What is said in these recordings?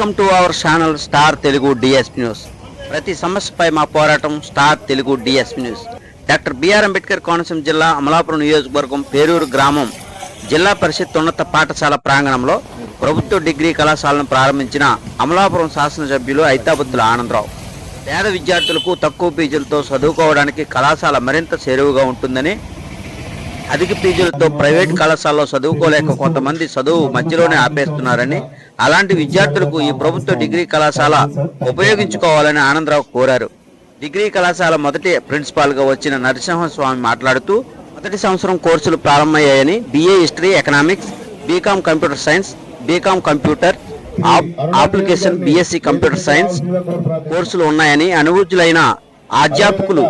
Welcome to our channel star Telugu DSP news. ప్రతి సమస్యపై మా పోరాటం star Telugu DSP news. Doctor BR Ambedkar Konaseema జిల్లా అమలాపురం నియోజకవర్గం పేరూరు గ్రామం జిల్లా పరిషత్ ఉన్నత పాఠశాల ప్రాంగణంలో ప్రభుత్వ డిగ్రీ కళాశాలను ప్రారంభించిన అమలాపురం శాసనసభ్యులు ఐతాబుద్దుల ఆనందరావు. పేద విద్యార్థులకు తక్కువ ఫీజులతో చదువుకోవడానికి కళాశాల మరింత చేరువుగా ఉంటుందని అధిక ఫీజులతో ప్రైవేట్ కళాశాలలో చదువుకోలేక కొంతమంది చదువు మధ్యలోనే ఆపేస్తున్నారని అలాంటి విద్యార్థులకు ఈ ప్రభుత్వ డిగ్రీ కళాశాల ఉపయోగించుకోవాలని ఆనందరావు కోరారు. డిగ్రీ కళాశాల మొదటి ప్రిన్సిపాల్గా వచ్చిన నరసింహస్వామి మాట్లాడుతూ మొదటి సంవత్సరం కోర్సులు ప్రారంభమయ్యాయని BA history economics BCom computer science BCom computer app- application BSc computer science కోర్సులు ఉన్నాయని అనుభూతులైన అధ్యాపకులు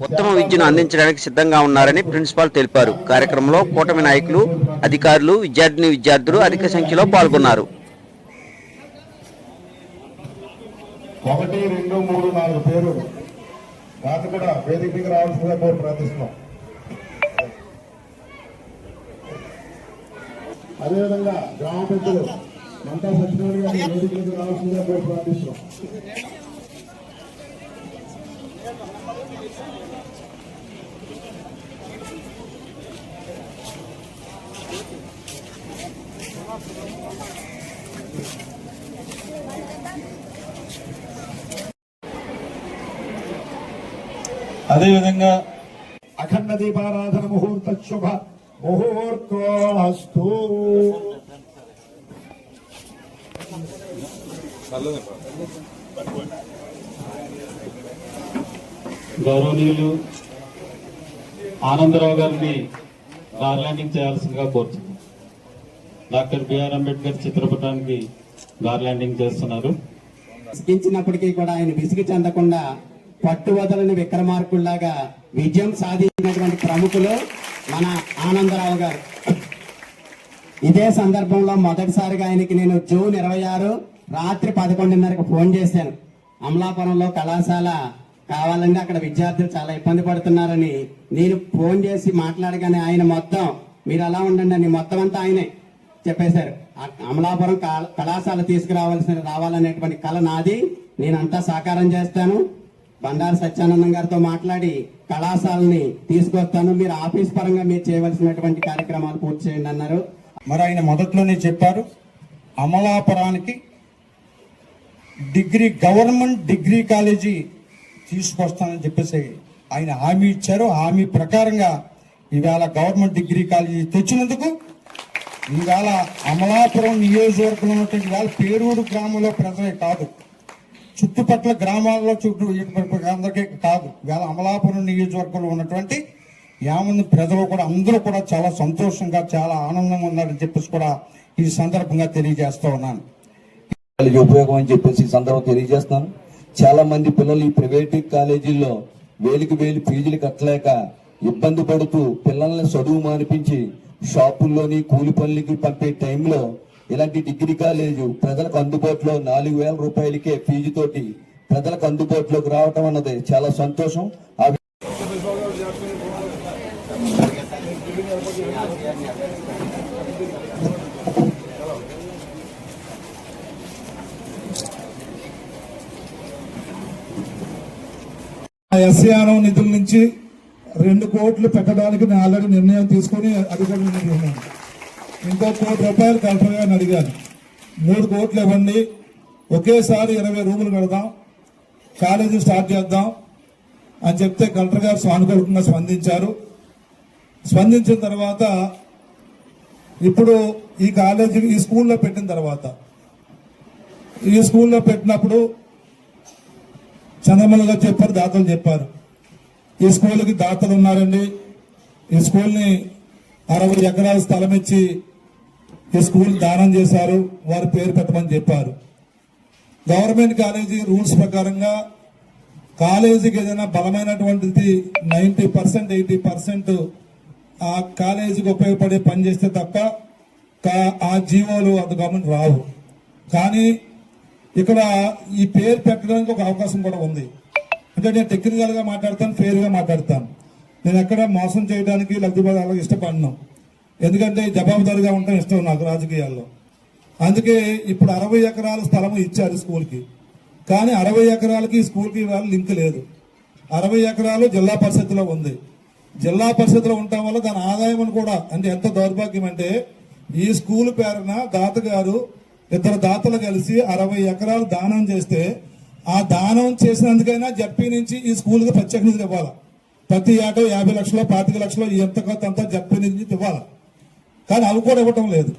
ఉత్తమ విద్యను అందించడానికి సిద్ధంగా ఉన్నారని ప్రిన్సిపాల్ తెలిపారు. కార్యక్రమంలో కూటమి నాయకులు అధికారులు విద్యార్థిని విద్యార్థులు అధిక సంఖ్యలో పాల్గొన్నారు. ఒకటి రెండు మూడు నాలుగు పేరు రాత్రి కూడా వేదిక వేదికకి రావాల్సిందిగా కోరు ప్రార్థిస్తున్నాం అదేవిధంగా గ్రామ పెద్దలు మంతా సత్యనారాయణ గారిని వేదికలకు రావాల్సిందిగా కోరు ప్రార్థిస్తున్నాం Thank you. అదేవిధంగా అఖండ దీపారాధన ముహూర్త శుభ ముహూర్తోస్తు. గౌరవనీయులు ఆనందరావు గారిని కార్ ల్యాండింగ్ చేయాల్సిందిగా కోరుతున్నాం డాక్టర్ బిఆర్ అంబేద్కర్ చిత్రపటానికి కార్ ల్యాండింగ్ చేస్తున్నారు విసిగించినప్పటికీ కూడా ఆయన విసిగి చెందకుండా పట్టువదలని విక్రమార్కుల్లాగా విజయం సాధించినటువంటి ప్రముఖులు మన ఆనందరావు గారు. ఇదే సందర్భంలో మొదటిసారిగా ఆయనకి నేను జూన్ ఇరవై ఆరు రాత్రి పదకొండున్నరకు ఫోన్ చేశాను. అమలాపురంలో కళాశాల కావాలంటే అక్కడ విద్యార్థులు చాలా ఇబ్బంది పడుతున్నారని నేను ఫోన్ చేసి మాట్లాడగానే ఆయన మొత్తం మీరు అలా ఉండండి అని మొత్తం అంతా ఆయనే చెప్పేశారు. అమలాపురం కళాశాల తీసుకురావాల్సిన రావాలనేటువంటి కళ నాది. నేనంతా సాకారం చేస్తాను. బండారు సత్యానందం గారితో మాట్లాడి కళాశాలని తీసుకొస్తాను. మీరు ఆఫీస్ పరంగా మీరు చేయవలసినటువంటి కార్యక్రమాలు పూర్తి చేయండి అన్నారు. మరి ఆయన మొదట్లోనే చెప్పారు అమలాపురానికి డిగ్రీ గవర్నమెంట్ డిగ్రీ కాలేజీ తీసుకొస్తానని చెప్పేసి ఆయన హామీ ఇచ్చారు. హామీ ప్రకారంగా ఇవాళ గవర్నమెంట్ డిగ్రీ కాలేజీ తెచ్చినందుకు ఇవాళ అమలాపురం నియోజకవర్గంలో ఉన్నటువంటి ఇవాళ పేరూరు గ్రామంలో ప్రజలే కాదు. చుట్టుపక్కల గ్రామాల్లో చుట్టూ అందరికీ కాదు. వేళ అమలాపురం నియోజకవర్గంలో ఉన్నటువంటి యామంది ప్రజలు కూడా అందరూ కూడా చాలా సంతోషంగా చాలా ఆనందంగా ఉన్నారని చెప్పేసి కూడా ఈ సందర్భంగా తెలియజేస్తా ఉన్నాను. కాలేజీ ఉపయోగం అని చెప్పేసి ఈ సందర్భం తెలియజేస్తాను చాలా మంది పిల్లలు ఈ ప్రైవేట్ కాలేజీల్లో వేలికి వేలు ఫీజులు కట్టలేక ఇబ్బంది పడుతూ పిల్లల్ని చదువు మానిపించి షాపుల్లోని కూలి పనులకి పంపే టైంలో ఇలాంటి డిగ్రీ కాలేజు ప్రజలకు అందుబాటులో నాలుగు వేల రూపాయలకే ఫీజు తోటి ప్రజలకు అందుబాటులోకి రావటం అన్నది చాలా సంతోషం. ఆ నిధుల నుంచి రెండు కోట్లు పెట్టడానికి నేను ఆల్రెడీ నిర్ణయం తీసుకుని అధికారులు ఉన్నాను ఇంకో కోటి రూపాయలు కలెక్టర్ గారిని అడిగాను. మూడు కోట్లు ఇవ్వండి. ఒకేసారి ఇరవై రూములు కడదాం. కాలేజీ స్టార్ట్ చేద్దాం అని చెప్తే కలెక్టర్ గారు సానుకూలంగా స్పందించారు. స్పందించిన తర్వాత ఇప్పుడు ఈ కాలేజీ ఈ స్కూల్లో పెట్టిన తర్వాత ఈ స్కూల్లో పెట్టినప్పుడు చంద్రమల్లి గారు చెప్పారు దాతలు చెప్పారు. ఈ స్కూల్కి దాతలు ఉన్నారండి. ఈ స్కూల్ని అరవై ఎకరాల స్థలం ఇచ్చి ఈ స్కూల్ దానం చేశారు వారి పేరు పెట్టమని చెప్పారు. గవర్నమెంట్ కాలేజీ రూల్స్ ప్రకారంగా కాలేజీకి ఏదైనా బలమైనటువంటిది నైంటీ పర్సెంట్ ఎయిటీ పర్సెంట్ ఆ కాలేజీకి ఉపయోగపడే పని చేస్తే తప్ప ఆ జీవోలు అంత గవర్నమెంట్ రావు. కానీ ఇక్కడ ఈ పేరు పెట్టడానికి ఒక అవకాశం కూడా ఉంది. అంటే నేను టెక్నికల్గా మాట్లాడతాను ఫెయిర్గా మాట్లాడతాను. నేను ఎక్కడ మోసం చేయడానికి లబ్ధిపడాలకు ఇష్టపడను. ఎందుకంటే జవాబుదారిగా ఉండడం ఇష్టం నాకు రాజకీయాల్లో. అందుకే ఇప్పుడు అరవై ఎకరాల స్థలం ఇచ్చారు స్కూల్కి. కానీ అరవై ఎకరాలకి ఈ స్కూల్కి ఇవాళ లింక్ లేదు. అరవై ఎకరాలు జిల్లా పరిషత్లో ఉంది. జిల్లా పరిషత్లో ఉండటం వల్ల దాని ఆదాయం కూడా అంటే ఎంత దౌర్భాగ్యం అంటే ఈ స్కూల్ పేరున దాతగారు ఇద్దరు దాతలు కలిసి అరవై ఎకరాలు దానం చేస్తే ఆ దానం చేసినందుకైనా జడ్పీ నుంచి ఈ స్కూల్కి ప్రత్యేక నిధులు ఇవ్వాలి? ప్రతి ఏటో యాభై లక్షలు పాతిక లక్షలు ఎంత కొంత అంతా జడ్పీ నుంచి ఇవ్వాలి? కానీ అవి కూడా ఇవ్వటం లేదు.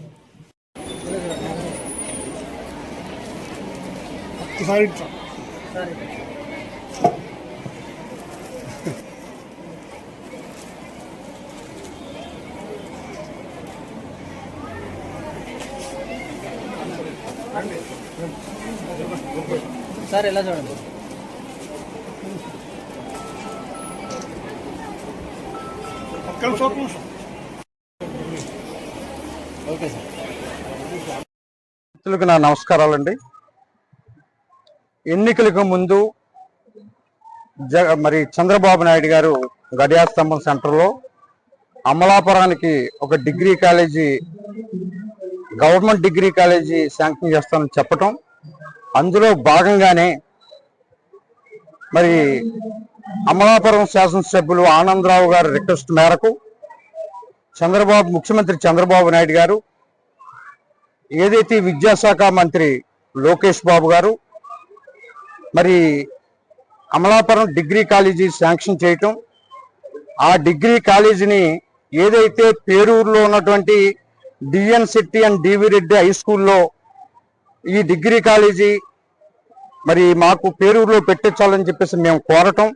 సార్ ఎలా చూడండి? Okay sir. మిత్రులకు నా నమస్కారాలండి. ఎన్నికలకు ముందు జ మరి చంద్రబాబు నాయుడు గారు గడియాస్తంభం సెంటర్లో అమలాపురానికి ఒక degree college government degree college sanction చేస్తానని చెప్పటం. అందులో భాగంగానే మరి అమలాపురం శాసనసభ్యులు ఆనందరావు గారి రిక్వెస్ట్ మేరకు చంద్రబాబు ముఖ్యమంత్రి చంద్రబాబు నాయుడు గారు ఏదైతే విద్యాశాఖ మంత్రి లోకేష్ బాబు గారు మరి అమలాపురం డిగ్రీ కాలేజీ శాంక్షన్ చేయటం ఆ డిగ్రీ కాలేజీని ఏదైతే పేరూరులో ఉన్నటువంటి DN Shetty and DV Reddy high స్కూల్లో ఈ డిగ్రీ కాలేజీ మరి మాకు పేరూరులో పెట్టించాలని చెప్పేసి మేము కోరటం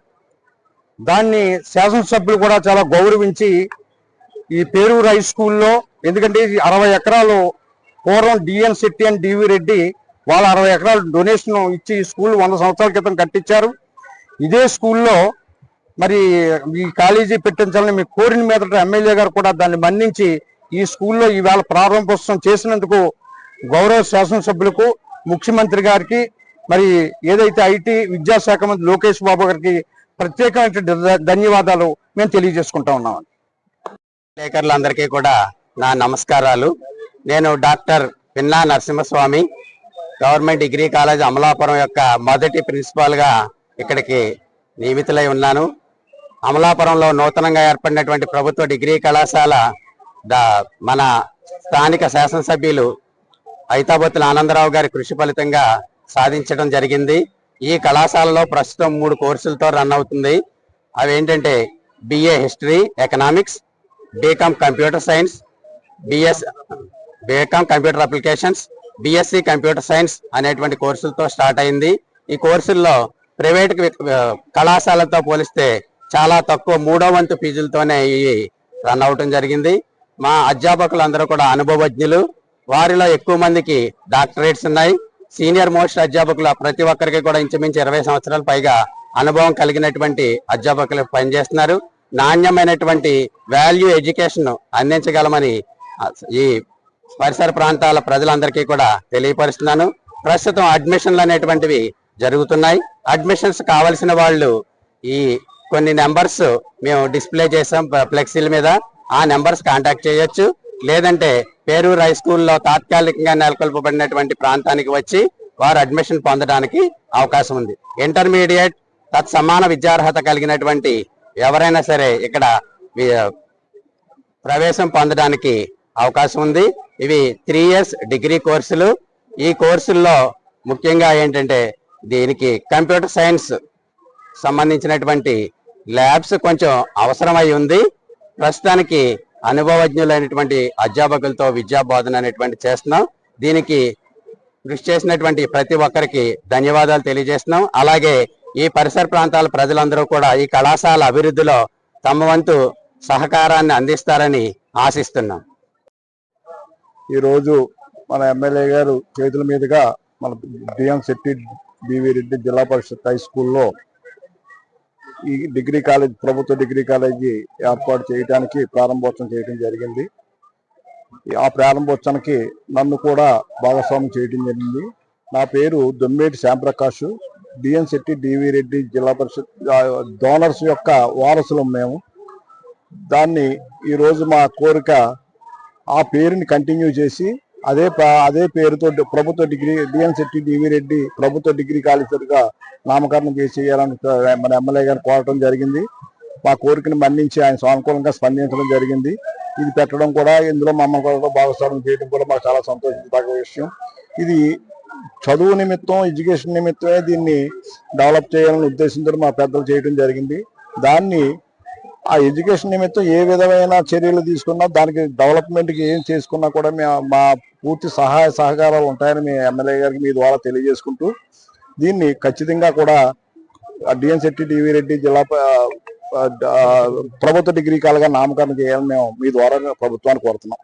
దాన్ని శాసనసభ్యులు కూడా చాలా గౌరవించి ఈ పేరూరు హై స్కూల్లో ఎందుకంటే ఇది అరవై ఎకరాలు పూర్వం D N Shetty and D V Reddy వాళ్ళ అరవై ఎకరాలు డొనేషన్ ఇచ్చి ఈ స్కూల్ వంద సంవత్సరాల క్రితం కట్టించారు. ఇదే స్కూల్లో మరి ఈ కాలేజీ పెట్టించాలని మీ కోరిన మీదట ఎమ్మెల్యే గారు కూడా దాన్ని మన్నించి ఈ స్కూల్లో ఈవేళ ప్రారంభోత్సవం చేసినందుకు గౌరవ శాసనసభ్యులకు ముఖ్యమంత్రి గారికి మరి ఏదైతే ఐటీ విద్యాశాఖ మంత్రి లోకేష్ బాబు గారికి ప్రత్యేకమైన ధన్యవాదాలు మేము తెలియజేసుకుంటా ఉన్నామండి. విలేకరులందరికీ కూడా నా నమస్కారాలు. నేను doctor Pinna Narasimhaswamy government degree college Amalapuram యొక్క మొదటి ప్రిన్సిపాల్గా ఇక్కడికి నియమితులై ఉన్నాను. అమలాపురంలో నూతనంగా ఏర్పడినటువంటి ప్రభుత్వ డిగ్రీ కళాశాల మన స్థానిక శాసనసభ్యులు ఐతాబత్తుల ఆనందరావు గారి కృషి ఫలితంగా సాధించడం జరిగింది. ఈ కళాశాలలో ప్రస్తుతం మూడు కోర్సులతో రన్ అవుతుంది. అవి ఏంటంటే BA history economics BCom computer science BS BCom computer applications BSc computer science అనేటువంటి కోర్సులతో స్టార్ట్ అయింది. ఈ కోర్సుల్లో ప్రైవేట్ కళాశాలతో పోలిస్తే చాలా తక్కువ మూడో వంతు ఫీజులతోనే ఇవి రన్ అవటం జరిగింది. మా అధ్యాపకులందరూ కూడా అనుభవజ్ఞులు. వారిలో ఎక్కువ మందికి డాక్టరేట్స్ ఉన్నాయి. సీనియర్ మోస్ట్ అధ్యాపకులు ప్రతి ఒక్కరికి కూడా ఇంచుమించు ఇరవై సంవత్సరాల పైగా అనుభవం కలిగినటువంటి అధ్యాపకులు పనిచేస్తున్నారు. నాణ్యమైనటువంటి వాల్యూ ఎడ్యుకేషన్ అందించగలమని ఈ పరిసర ప్రాంతాల ప్రజలందరికీ కూడా తెలియపరుస్తున్నాను. ప్రస్తుతం అడ్మిషన్లు అనేటువంటివి జరుగుతున్నాయి. అడ్మిషన్స్ కావలసిన వాళ్ళు ఈ కొన్ని నెంబర్స్ మేము డిస్ప్లే చేసాం ఫ్లెక్సీల మీద. ఆ నెంబర్స్ కాంటాక్ట్ చేయొచ్చు. లేదంటే పేరూరు హై స్కూల్లో తాత్కాలికంగా నెలకొల్పబడినటువంటి ప్రాంతానికి వచ్చి వారు అడ్మిషన్ పొందడానికి అవకాశం ఉంది. ఇంటర్మీడియట్ తత్సమాన విద్యార్హత కలిగినటువంటి ఎవరైనా సరే ఇక్కడ ప్రవేశం పొందడానికి అవకాశం ఉంది. ఇవి త్రీ ఇయర్స్ డిగ్రీ కోర్సులు. ఈ కోర్సుల్లో ముఖ్యంగా ఏంటంటే దీనికి కంప్యూటర్ సైన్స్ సంబంధించినటువంటి ల్యాబ్స్ కొంచెం అవసరమై ఉంది. ప్రస్తుతానికి అనుభవజ్ఞులైనటువంటి అధ్యాపకులతో విద్యా బోధన అనేటువంటి చేస్తున్నాం. దీనికి కృషి చేసినటువంటి ప్రతి ఒక్కరికి ధన్యవాదాలు తెలియజేస్తున్నాం. అలాగే ఈ పరిసర ప్రాంతాల ప్రజలందరూ కూడా ఈ కళాశాల అభివృద్ధిలో తమ వంతు సహకారాన్ని అందిస్తారని ఆశిస్తున్నాం. ఈ రోజు మన ఎమ్మెల్యే గారు చేతుల మీదుగా మన బిఎం శెట్టి బివి రెడ్డి జిల్లా పరిషత్ హై స్కూల్లో ఈ డిగ్రీ కాలేజ్ ప్రభుత్వ డిగ్రీ కాలేజీ ఏర్పాటు చేయడానికి ప్రారంభోత్సవం చేయడం జరిగింది. ఆ ప్రారంభోత్సవానికి నన్ను కూడా భాగస్వామ్యం చేయడం జరిగింది. నా పేరు దొమ్మేటి శ్యాంప్రకాష్. డిఎన్ శెట్టి డివి రెడ్డి జిల్లా పరిషత్ డోనర్స్ యొక్క వారసులం మేము. దాన్ని ఈరోజు మా కోరిక ఆ పేరుని కంటిన్యూ చేసి అదే అదే పేరుతో ప్రభుత్వ degree D N Shetty D V Reddy ప్రభుత్వ డిగ్రీ కాలేజీగా నామకరణం చేసేయాలని మన ఎమ్మెల్యే గారు కోరటం జరిగింది. మా కోరికను మన్నించి ఆయన సానుకూలంగా స్పందించడం జరిగింది. ఇది పెట్టడం కూడా ఇందులో మమ్మల్ని కూడా భాగస్వామ్యం చేయడం కూడా మాకు చాలా సంతోషించదగ్గ విషయం. ఇది చదువు నిమిత్తం ఎడ్యుకేషన్ నిమిత్తమే దీన్ని డెవలప్ చేయాలని ఉద్దేశంతో మా పెద్దలు చేయడం జరిగింది. దాన్ని ఆ ఎడ్యుకేషన్ నిమిత్తం ఏ విధమైన చర్యలు తీసుకున్నా దానికి డెవలప్మెంట్కి ఏం చేసుకున్నా కూడా మేము మా పూర్తి సహాయ సహకారాలు ఉంటాయని మీ ఎమ్మెల్యే గారికి మీ ద్వారా తెలియజేసుకుంటూ దీన్ని ఖచ్చితంగా కూడా డిఎన్ శెట్టి డివి రెడ్డి జిల్లా ప్రభుత్వ డిగ్రీ కాలుగా నామకరణం చేయాలని మేము మీ ద్వారా ప్రభుత్వాన్ని కోరుతున్నాం.